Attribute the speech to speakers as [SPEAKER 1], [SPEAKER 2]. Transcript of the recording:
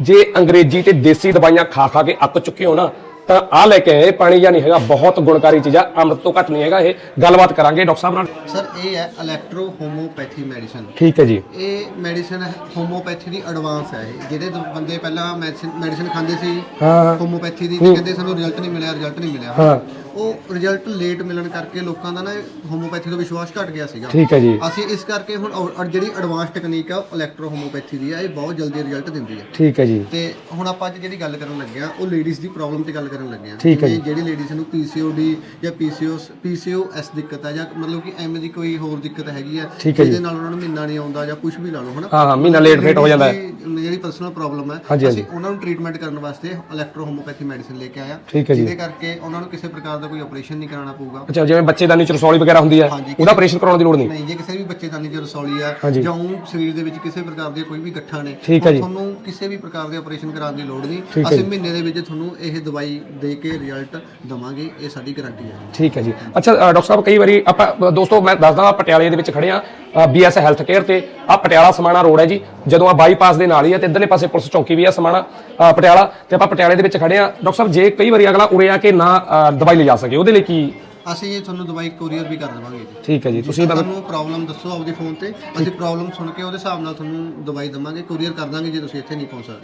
[SPEAKER 1] ਜੇ ਅੰਗਰੇਜ਼ੀ ਤੇ ਦੇਸੀ ਦਵਾਈਆਂ ਖਾ ਖਾ ਕੇ ਅੱਕ ਚੁੱਕੇ ਹੋ ਨਾ ਤਾਂ ਆ ਲੈ ਕੇ ਆਏ ਪਾਣੀ ਜਾਂ ਨਹੀਂ ਹੈਗਾ ਬਹੁਤ ਗੁਣਕਾਰੀ ਚੀਜ਼ ਆ ਅੰਮ੍ਰਿਤ ਤੋਂ ਘੱਟ ਨਹੀਂ ਹੈਗਾ ਇਹ ਗੱਲਬਾਤ ਕਰਾਂਗੇ ਡਾਕਟਰ ਸਾਹਿਬ ਨਾਲ।
[SPEAKER 2] ਸਰ ਇਹ ਹੈ ਇਲੈਕਟ੍ਰੋ ਹੋਮੋਪੈਥੀ ਮੈਡੀਸਨ
[SPEAKER 1] ਠੀਕ ਹੈ ਜੀ।
[SPEAKER 2] ਇਹ ਮੈਡੀਸਨ ਹੋਮੋਪੈਥੀ ਦੀ ਐਡਵਾਂਸ ਹੈ ਇਹ। ਜਿਹੜੇ ਦ- ਬੰਦੇ ਪਹਿਲਾਂ ਮੈਡੀਸਨ ਖਾਂਦੇ ਸੀ
[SPEAKER 1] ਹਾਂ।
[SPEAKER 2] ਹੋਮੋਪੈਥੀ ਦੀ ਕਹਿੰਦੇ ਸਾਨੂੰ ਰਿਜ਼ਲਟ ਨਹੀਂ ਮਿਲਿਆ ਰਿਜ਼ਲਟ ਨਹੀਂ ਮਿਲਿਆ।
[SPEAKER 1] ਹਾਂ।
[SPEAKER 2] ਉਹ ਰਿਜ਼ਲਟ ਲੇਟ ਮਿਲਣ ਕਰਕੇ ਲੋਕਾਂ ਦਾ ਨਾ ਹੋਮੋਪੈਥੀ ਤੋਂ ਵਿਸ਼ਵਾਸ ਘਟ ਗਿਆ ਸੀਗਾ।
[SPEAKER 1] ਠੀਕ ਹੈ ਜੀ।
[SPEAKER 2] ਅਸੀਂ ਇਸ ਕਰਕੇ ਹੁਣ ਔਰ- ਔਰ ਜਿਹੜੀ ਐਡਵਾਂਸ ਟੈਕਨੀਕ ਆ ਇਲੈਕਟ੍ਰੋ ਹੋਮੋਪੈਥੀ ਦੀ ਆ ਇਹ ਬਹੁਤ ਜਲਦੀ ਰਿਜ਼ਲਟ ਦਿੰਦੀ ਹੈ
[SPEAKER 1] ਠੀਕ ਹੈ ਜੀ।
[SPEAKER 2] ਤੇ ਹੁਣ ਆਪਾਂ ਅੱਜ ਜਿਹੜੀ ਗੱਲ ਕਰਨ ਲੱਗੇ ਆ ਉਹ ਲੇਡੀਜ਼ ਦੀ ਪ੍ਰੋਬਲਮ ਤੇ ਗੱਲ ਕਰਨ ਲੱਗੇ ਆ।
[SPEAKER 1] ਠੀਕ ਹੈ
[SPEAKER 2] ਜਿਵੇਂ ਜਿਹੜੀ ਲੇਡੀਜ਼ ਨੂੰ ਪੀਸੀਓਡੀ ਜਾਂ ਪੀਸੀਓਸ ਪੀਸੀਓਐਸ ਦਿੱਕਤ ਆ ਜਾਂ ਮਤਲਬ ਕਿ ਐਵੇਂ ਦੀ ਕੋਈ ਹੋਰ ਦਿੱਕਤ ਹੈਗੀ ਆ
[SPEAKER 1] ਠੀਕ ਹੈ ਜੀ।
[SPEAKER 2] ਜਿਹਦੇ ਨਾਲ ਉਹਨਾਂ ਨੂੰ ਮਹੀਨਾ ਨਹੀਂ ਆਉਂਦਾ ਜਾਂ ਕੁਝ ਵੀ ਲਾ ਲਓ ਹਨਾ?
[SPEAKER 1] ਹਾਂ ਹਾਂ ਮਹੀਨਾ ਲੇਟ ਫੇਟ ਹੋ ਜਾਂਦਾ ਹੈ।
[SPEAKER 2] ਜਿਹੜੀ- ਜਿਹੜੀ ਪਰਸਨਲ ਪ੍ਰੋਬਲਮ ਹੈ
[SPEAKER 1] ਹਾਂਜੀ,
[SPEAKER 2] ਅਸੀਂ ਉਹਨਾਂ ਨੂੰ ਟ੍ਰੀਟਮੈਂਟ ਕਰਨ ਵਾਸਤੇ ਇਲੈਕਟ੍ਰੋ ਹੋਮੋਪੈਥੀ ਮੈਡੀਸਿਨ ਲੈ ਕੇ ਆਇਆ
[SPEAKER 1] ਠੀਕ ਹੈ ਜੀ।
[SPEAKER 2] ਜਿਹਦੇ ਕਰਕੇ ਉਹਨਾਂ ਨੂੰ ਕਿਸੇ ਪ੍ਰਕਾਰ ਦਾ ਕੋਈ ਆਪਰੇਸ਼ਨ ਨਹੀਂ ਕਰਾਉਣਾ ਪਊਗਾ।
[SPEAKER 1] ਅੱਛਾ ਜਿਵੇਂ ਬੱਚੇ ਦਾ ਨੀਚਰ ਵਗੈਰਾ ਹੁੰਦੀ ਹੈ
[SPEAKER 2] ਹਾਂਜੀ,
[SPEAKER 1] ਉਹਦਾ ਆਪਰੇਸ਼ਨ ਕਰਾਉਣ ਦੀ ਲੋੜ ਨਹੀਂ?
[SPEAKER 2] ਨਹੀਂ ਜੇ ਕਿਸੇ ਵੀ ਬੱਚੇ ਦਾ ਨਿੱਜਰ ਰਸੌਲੀ ਆ
[SPEAKER 1] ਹਾਂਜੀ।
[SPEAKER 2] ਜਾਂ ਉਹ ਸਰੀਰ ਦੇ ਵਿੱਚ ਕਿਸੇ ਪ੍ਰਕਾਰ ਦੇ ਕੋਈ ਵੀ ਗੱਠਾਂ ਨੇ
[SPEAKER 1] ਠੀਕ ਹੈ
[SPEAKER 2] ਉਹ
[SPEAKER 1] ਜੀ।
[SPEAKER 2] ਤੁਹਾਨੂੰ ਕਿਸੇ ਵੀ ਪ੍ਰਕਾਰ ਦੇ ਆਪਰੇਸ਼ਨ ਕਰਾਉਣ ਦੀ ਲੋੜ ਨਹੀਂ। ਅਸੀਂ
[SPEAKER 1] ਜੀ।
[SPEAKER 2] ਮਹੀਨੇ ਦੇ ਵਿੱਚ ਤੁਹਾਨੂੰ ਇਹ ਦਵਾਈ ਦੇ ਕੇ ਰਿਜ਼ਲਟ ਦਵਾਂਗੇ। ਇਹ ਸਾਡੀ ਗਾਰੰਟੀ ਹੈ
[SPEAKER 1] ਠੀਕ ਹੈ ਜੀ। ਅੱਛਾ ਡਾਕਟਰ ਸਾਹਿਬ ਕਈ ਵਾਰੀ ਆਪਾਂ ਦੋਸਤੋ ਮੈਂ ਦੱਸਦਾ ਪਟਿਆਲੇ ਦੇ ਵਿੱਚ ਖੜੇ ਆ ਬੀਐਸ ਹੈਲਥ ਕੇਅਰ ਤੇ। ਆ ਪਟਿਆਲਾ ਸਮਾਣਾ ਰੋਡ ਹੈ ਜੀ। ਜਦੋਂ ਆ ਬਾਈਪਾਸ ਦੇ ਨਾਲ ਹੀ ਹੈ ਤੇ ਇਧਰਲੇ ਪਾਸੇ ਪੁਲਿਸ ਚੌਕੀ ਵੀ ਆ ਸਮਾਣਾ ਪਟਿਆਲਾ। ਤੇ ਆਪਾਂ ਪਟਿਆਲੇ ਦੇ ਵਿੱਚ ਖੜੇ ਆ। ਡਾਕਟਰ ਸਾਹਿਬ ਜੇ ਕਈ ਵਾਰੀ ਅਗਲਾ ਉਰੇ ਆ ਕੇ ਨਾ ਦਵਾਈ ਲਿਜਾ ਸਕੇ ਉਹਦੇ ਲਈ ਕੀ
[SPEAKER 2] ਅਸੀਂ ਇਹ ਤੁਹਾਨੂੰ ਦਵਾਈ ਕੋਰੀਅਰ ਵੀ ਕਰ ਦੇਵਾਂਗੇ ਜੀ।
[SPEAKER 1] ਠੀਕ ਹੈ ਜੀ ਤੁਸੀਂ ਮਤਲਬ
[SPEAKER 2] ਤੁਹਾਨੂੰ ਪ੍ਰੋਬਲਮ ਦੱਸੋ ਆਪਦੇ ਫੋਨ ਤੇ ਅਸੀਂ ਪ੍ਰੋਬਲਮ ਸੁਣ ਕੇ ਉਹਦੇ ਹਿਸਾਬ ਨਾਲ ਤੁਹਾਨੂੰ ਦਵਾਈ ਦਵਾਂਗੇ ਕੋਰੀਅਰ ਕਰ ਦਾਂਗੇ ਜੇ ਤੁਸੀਂ ਇੱਥੇ ਨਹੀਂ ਪਹੁੰਚ ਸਕਦੇ।